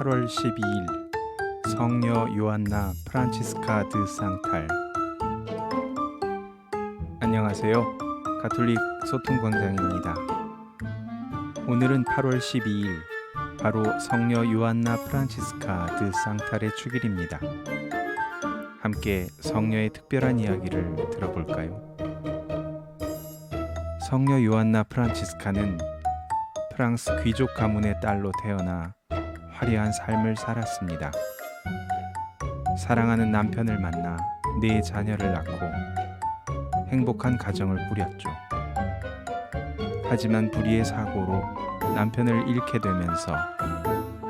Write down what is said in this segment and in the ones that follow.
8월 12일 성녀 요한나 프란치스카 드 상탈 안녕하세요. 가톨릭 소통 광장입니다. 오늘은 8월 12일 바로 성녀 요한나 프란치스카 드 상탈의 축일입니다. 함께 성녀의 특별한 이야기를 들어볼까요? 성녀 요한나 프란치스카는 프랑스 귀족 가문의 딸로 태어나 화려한 삶을 살았습니다. 사랑하는 남편을 만나 네 자녀를 낳고 행복한 가정을 꾸렸죠. 하지만 불의의 사고로 남편을 잃게 되면서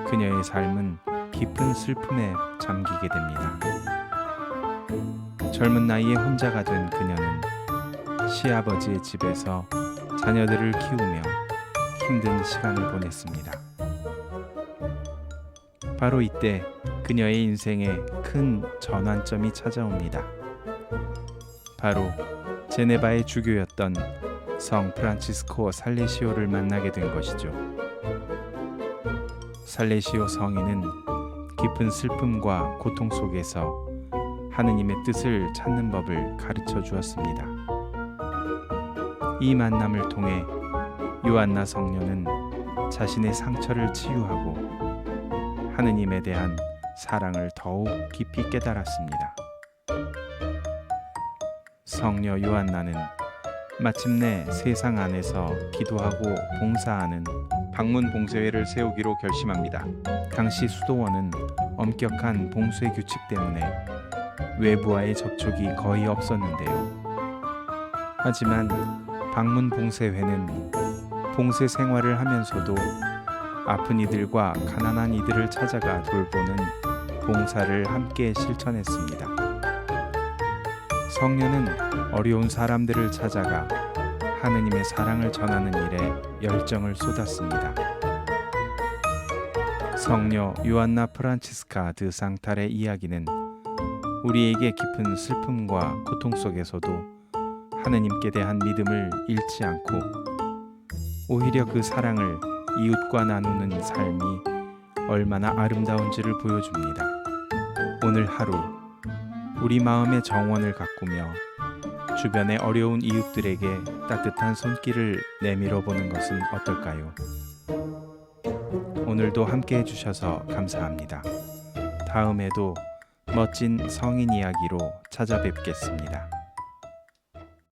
그녀의 삶은 깊은 슬픔에 잠기게 됩니다. 젊은 나이에 혼자가 된 그녀는 시아버지의 집에서 자녀들을 키우며 힘든 시간을 보냈습니다. 바로 이때 그녀의 인생에 큰 전환점이 찾아옵니다. 바로 제네바의 주교였던 성 프란치스코 살레시오를 만나게 된 것이죠. 살레시오 성인은 깊은 슬픔과 고통 속에서 하느님의 뜻을 찾는 법을 가르쳐 주었습니다. 이 만남을 통해 요한나 성녀는 자신의 상처를 치유하고 하느님에 대한 사랑을 더욱 깊이 깨달았습니다. 성녀 요한나는 마침내 세상 안에서 기도하고 봉사하는 방문 봉쇄회를 세우기로 결심합니다. 당시 수도원은 엄격한 봉쇄 규칙 때문에 외부와의 접촉이 거의 없었는데요. 하지만 방문 봉쇄회는 봉쇄 생활을 하면서도 아픈 이들과 가난한 이들을 찾아가 돌보는 봉사를 함께 실천했습니다. 성녀는 어려운 사람들을 찾아가 하느님의 사랑을 전하는 일에 열정을 쏟았습니다. 성녀 요한나 프란치스카 드 상탈의 이야기는 우리에게 깊은 슬픔과 고통 속에서도 하느님께 대한 믿음을 잃지 않고 오히려 그 사랑을 이웃과 나누는 삶이 얼마나 아름다운지를 보여줍니다. 오늘 하루 우리 마음의 정원을 가꾸며 주변의 어려운 이웃들에게 따뜻한 손길을 내밀어 보는 것은 어떨까요? 오늘도 함께 해주셔서 감사합니다. 다음에도 멋진 성인 이야기로 찾아뵙겠습니다.